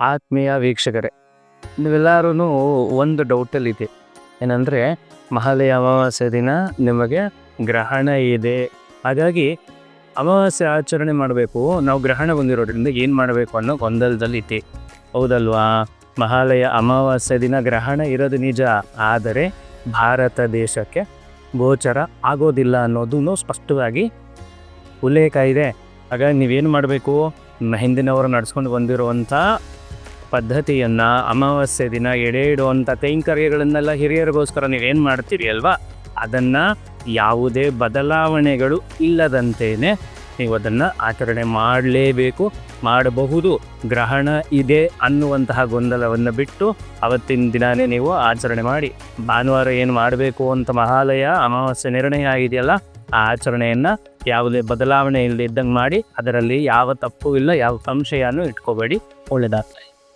ಆತ್ಮೀಯ ವೀಕ್ಷಕರೇ ನೀವೆಲ್ಲರೂ ಒಂದು ಡೌಟಲ್ಲಿದೆ ಏನಂದರೆ, ಮಹಾಲಯ ಅಮಾವಾಸ್ಯೆ ದಿನ ನಿಮಗೆ ಗ್ರಹಣ ಇದೆ. ಹಾಗಾಗಿ ಅಮಾವಾಸ್ಯೆ ಆಚರಣೆ ಮಾಡಬೇಕು. ನಾವು ಗ್ರಹಣ ಬಂದಿರೋದ್ರಿಂದ ಏನು ಮಾಡಬೇಕು ಅನ್ನೋ ಗೊಂದಲದಲ್ಲಿದೆ. ಹೌದಲ್ವಾ? ಮಹಾಲಯ ಅಮಾವಾಸ್ಯೆ ದಿನ ಗ್ರಹಣ ಇರೋದು ನಿಜ. ಆದರೆ ಭಾರತ ದೇಶಕ್ಕೆ ಗೋಚರ ಆಗೋದಿಲ್ಲ ಅನ್ನೋದು ಸ್ಪಷ್ಟವಾಗಿ ಉಲ್ಲೇಖ ಇದೆ. ಹಾಗಾಗಿ ನೀವೇನು ಮಾಡಬೇಕು? ಹಿಂದಿನವರು ನಡೆಸ್ಕೊಂಡು ಬಂದಿರುವಂಥ ಪದ್ಧತಿಯನ್ನು ಅಮಾವಾಸ್ಯೆ ದಿನ ಎಡೆ ಇಡುವಂಥ ಕೈಂಕರ್ಯಗಳನ್ನೆಲ್ಲ ಹಿರಿಯರಿಗೋಸ್ಕರ ನೀವೇನು ಮಾಡ್ತೀರಿ ಅಲ್ವಾ? ಅದನ್ನು ಯಾವುದೇ ಬದಲಾವಣೆಗಳು ಇಲ್ಲದಂತೆಯೇ ನೀವು ಅದನ್ನು ಆಚರಣೆ ಮಾಡಲೇಬೇಕು, ಮಾಡಬಹುದು. ಗ್ರಹಣ ಇದೆ ಅನ್ನುವಂತಹ ಗೊಂದಲವನ್ನು ಬಿಟ್ಟು ಅವತ್ತಿನ ದಿನವೇ ನೀವು ಆಚರಣೆ ಮಾಡಿ. ಭಾನುವಾರ ಏನು ಮಾಡಬೇಕು ಅಂತ ಮಹಾಲಯ ಅಮಾವಾಸ್ಯೆ ನಿರ್ಣಯ ಆಗಿದೆಯಲ್ಲ, ಆ ಆಚರಣೆಯನ್ನು ಯಾವುದೇ ಬದಲಾವಣೆ ಇಲ್ಲದಿದ್ದಂಗೆ ಮಾಡಿ ಅದರಲ್ಲಿ ಯಾವ ತಪ್ಪು ಇಲ್ಲ, ಯಾವ ಸಂಶಯನೂ ಇಟ್ಕೋಬೇಡಿ. ಒಳ್ಳೆಯದಾಗ್ತದೆ